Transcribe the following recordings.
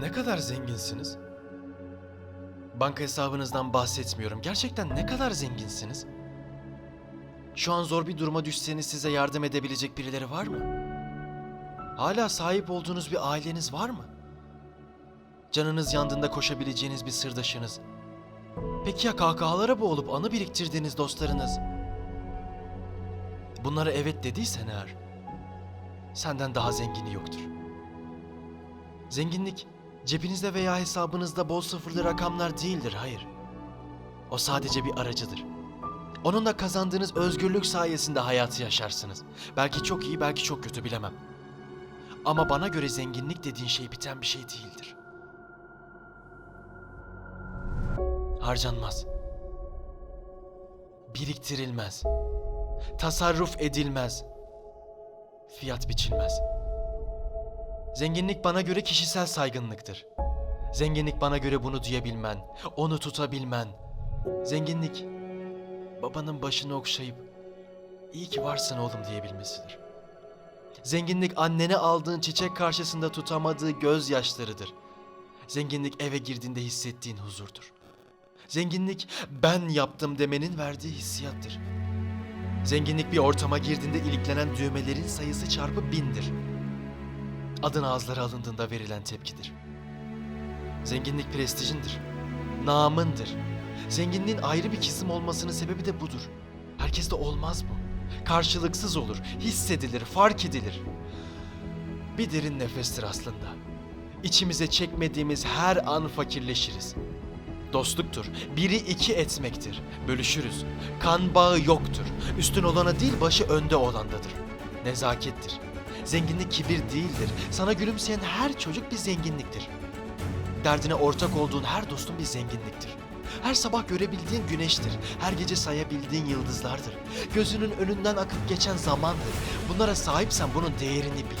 Ne kadar zenginsiniz? Banka hesabınızdan bahsetmiyorum. Gerçekten ne kadar zenginsiniz? Şu an zor bir duruma düşseniz size yardım edebilecek birileri var mı? Hala sahip olduğunuz bir aileniz var mı? Canınız yandığında koşabileceğiniz bir sırdaşınız. Peki ya kahkahalara boğulup anı biriktirdiğiniz dostlarınız? Bunlara evet dediysen eğer, senden daha zengini yoktur. Zenginlik cebinizde veya hesabınızda bol sıfırlı rakamlar değildir, hayır. O sadece bir aracıdır. Onunla kazandığınız özgürlük sayesinde hayatı yaşarsınız. Belki çok iyi, belki çok kötü bilemem. Ama bana göre zenginlik dediğin şey biten bir şey değildir. Harcanmaz. Biriktirilmez. Tasarruf edilmez. Fiyat biçilmez. Zenginlik bana göre kişisel saygınlıktır. Zenginlik bana göre bunu duyabilmen, onu tutabilmen. Zenginlik babanın başını okşayıp iyi ki varsın oğlum diyebilmesidir. Zenginlik annene aldığın çiçek karşısında tutamadığı gözyaşlarıdır. Zenginlik eve girdiğinde hissettiğin huzurdur. Zenginlik ben yaptım demenin verdiği hissiyattır. Zenginlik bir ortama girdiğinde iliklenen düğmelerin sayısı çarpı bindir. Adın ağızlara alındığında verilen tepkidir. Zenginlik prestijindir. Namındır. Zenginliğin ayrı bir kesim olmasının sebebi de budur. Herkeste olmaz bu. Karşılıksız olur, hissedilir, fark edilir. Bir derin nefestir aslında. İçimize çekmediğimiz her an fakirleşiriz. Dostluktur. Biri iki etmektir. Bölüşürüz. Kan bağı yoktur. Üstün olana değil başı önde olandadır. Nezakettir. Zenginlik kibir değildir. Sana gülümseyen her çocuk bir zenginliktir. Derdine ortak olduğun her dostun bir zenginliktir. Her sabah görebildiğin güneştir. Her gece sayabildiğin yıldızlardır. Gözünün önünden akıp geçen zamandır. Bunlara sahipsen bunun değerini bil.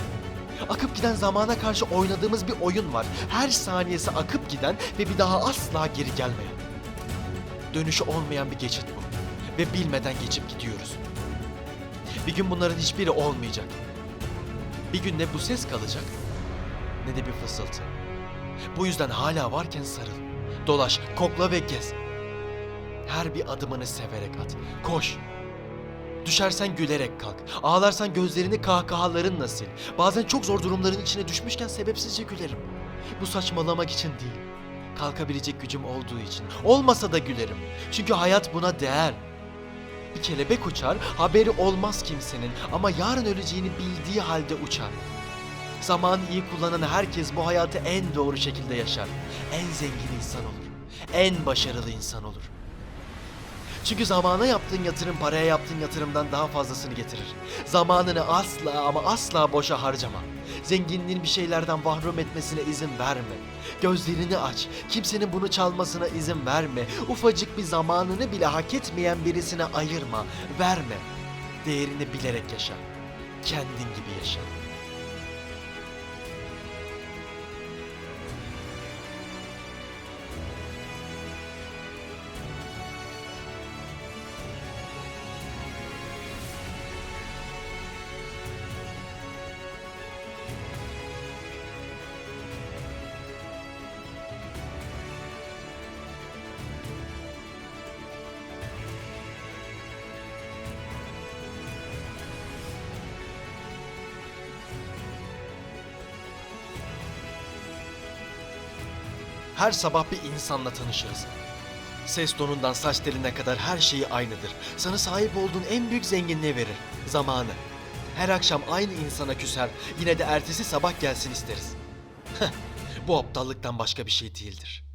Akıp giden zamana karşı oynadığımız bir oyun var. Her saniyesi akıp giden ve bir daha asla geri gelmeyen. Dönüşü olmayan bir geçit bu. Ve bilmeden geçip gidiyoruz. Bir gün bunların hiçbiri olmayacak. Bir gün ne bu ses kalacak ne de bir fısıltı. Bu yüzden hala varken sarıl. Dolaş, kokla ve gez. Her bir adımını severek at. Koş. Düşersen gülerek kalk. Ağlarsan gözlerini kahkahalarınla sil. Bazen çok zor durumların içine düşmüşken sebepsizce gülerim. Bu saçmalamak için değil. Kalkabilecek gücüm olduğu için. Olmasa da gülerim. Çünkü hayat buna değer. Bir kelebek uçar, haberi olmaz kimsenin ama yarın öleceğini bildiği halde uçar. Zamanı iyi kullanan herkes bu hayatı en doğru şekilde yaşar. En zengin insan olur. En başarılı insan olur. Çünkü zamana yaptığın yatırım paraya yaptığın yatırımdan daha fazlasını getirir. Zamanını asla ama asla boşa harcama. Zenginliğin bir şeylerden mahrum etmesine izin verme. Gözlerini aç. Kimsenin bunu çalmasına izin verme. Ufacık bir zamanını bile hak etmeyen birisine ayırma. Verme. Değerini bilerek yaşa. Kendin gibi yaşa. Her sabah bir insanla tanışırız. Ses tonundan saç teline kadar her şeyi aynıdır. Sana sahip olduğun en büyük zenginliği verir. Zamanı. Her akşam aynı insana küser, yine de ertesi sabah gelsin isteriz. Bu aptallıktan başka bir şey değildir.